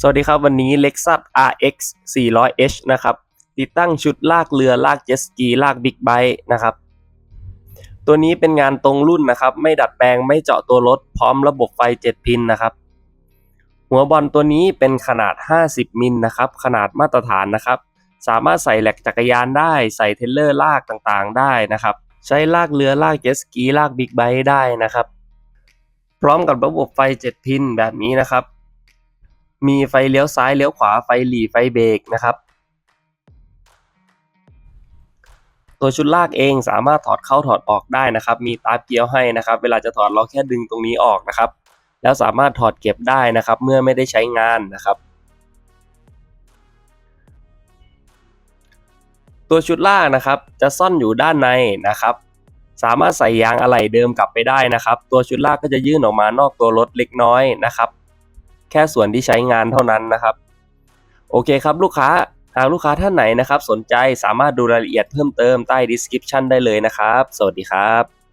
สวัสดีครับ วันนี้ Lexus RX 400h นะครับติดตั้งชุดลากเรือลากเจ็ตสกีลากบิ๊กไบค์นะครับตัวนี้เป็นงานตรงรุ่นนะครับ ไม่ดัดแปลงไม่เจาะตัวรถ พร้อมระบบไฟ 7 พินนะครับ หัวบอลตัวนี้เป็นขนาด 50 มิลนะครับ ขนาดมาตรฐานนะครับ สามารถใส่แหลกจักรยานได้ใส่เทเลอร์ลากต่างๆ ได้นะครับ ใช้ลากเรือลากเจ็ตสกีลากบิ๊กไบค์ได้นะครับ พร้อมกับระบบไฟ 7 พินแบบนี้นะครับ มีไฟเลี้ยวซ้ายเลี้ยวขวาไฟหลีไฟเบรกนะครับ ตัวชุดลากเองสามารถถอดเข้าถอดออกได้นะครับ มีตาเกียวให้นะครับ เวลาจะถอดเราแค่ดึงตรงนี้ออกนะครับ แล้วสามารถถอดเก็บได้นะครับ เมื่อไม่ได้ใช้งานนะครับตัวชุดลากนะครับจะซ่อนอยู่ด้านในนะครับ สามารถใส่ยางอะไหล่เดิมกลับไปได้นะครับ ตัวชุดลากก็จะยื่นออกมานอกตัวรถเล็กน้อยนะครับ แค่ส่วนที่ใช้งานเท่านั้นนะครับ โอเคครับลูกค้าหากลูกค้าท่านไหนนะครับ สนใจสามารถดูรายละเอียดเพิ่มเติมใต้ description ได้เลยนะครับ สวัสดีครับ